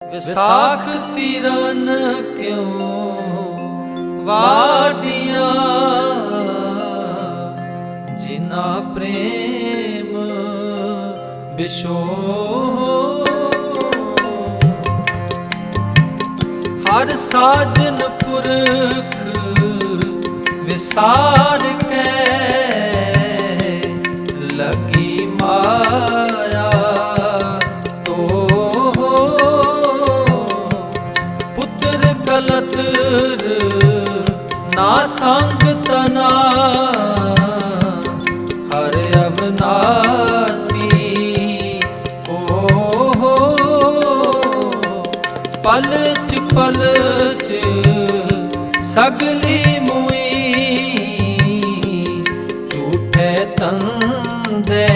ਵਿਸਾਖ ਤਿਰਨ ਕਿਉਂ ਵਾਡੀਆਂ ਜਿਨਾ ਪ੍ਰੇਮ ਬਿਸ਼ੋ ਹਰ ਸਾਜਨ ਪੁਰਖ ਵਿਸਾਰ ਕੇ ਲਗੀ ਕਲਤਰ ਨਾ ਸੰਗ ਤਨਾ। ਹਰ ਅਵਨਾਸੀ ਓ ਹੋ। ਪਲ ਚ ਪਲ ਚ ਸਗਲੀ ਮੁਈ ਝੂਠੇ ਤੰਦੇ